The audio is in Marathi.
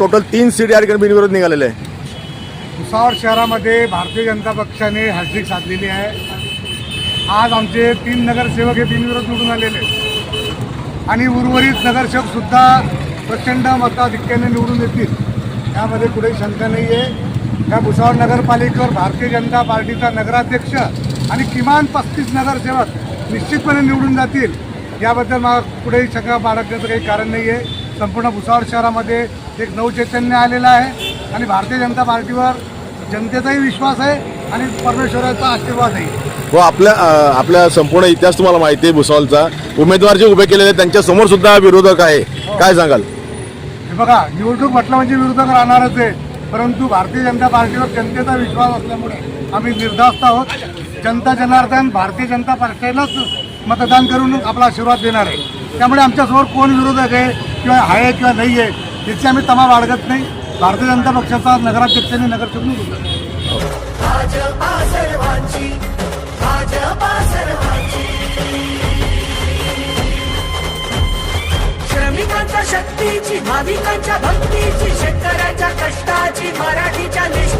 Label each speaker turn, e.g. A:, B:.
A: टोटल तीन सीट या ठिकाणी बिनविरोध निघालेले आहे.
B: भुसावळ शहरामध्ये भारतीय जनता पक्षाने हॅट्रिक साधलेली आहे. आज आमचे तीन नगरसेवक हे बिनविरोध निवडून आलेले आणि उर्वरित नगरसेवक सुद्धा प्रचंड मताधिक्याने निवडून येतील. त्यामध्ये कुठेही शंका नाही आहे या भुसावळ नगरपालिकेवर भारतीय जनता पार्टीचा नगराध्यक्ष आणि किमान पस्तीस नगरसेवक निश्चितपणे निवडून जातील. याबद्दल मला कुठेही शंका बाळगण्याचं काही कारण नाही आहे संपूर्ण भुसावळ शहरामध्ये एक नवचैतन्य आलेलं आहे. आणि भारतीय जनता पार्टीवर जनतेचाही विश्वास आहे आणि परमेश्वराचा आशीर्वाद आहे
A: व आपल्या आपल्या संपूर्ण इतिहास तुम्हाला माहिती आहे भुसावलचा उमेदवार जे उभे केलेले त्यांच्यासमोर सुद्धा विरोधक आहे. काय सांगाल?
B: हे बघा निवडणूक म्हटलं म्हणजे विरोधक राहणारच आहे. परंतु भारतीय जनता पार्टीवर जनतेचा विश्वास असल्यामुळे आम्ही निर्धास्त आहोत. जनता जनार्दन भारतीय जनता पार्टीलाच मतदान करून आपला आशीर्वाद देणार आहे. त्यामुळे आमच्यासमोर कोण विरोधक आहे किंवा आहे किंवा नाही आहे याची आम्ही तमा बाळगत नाही. भारतीय जनता पक्षाचा नगराध्यक्षांनी नगरसेवक निवडून
C: भाजपा श्रमिकांच्या शक्तीची भाविकांच्या भक्तीची शेतकऱ्याच्या कष्टाची मराठीच्या
D: निष्ठा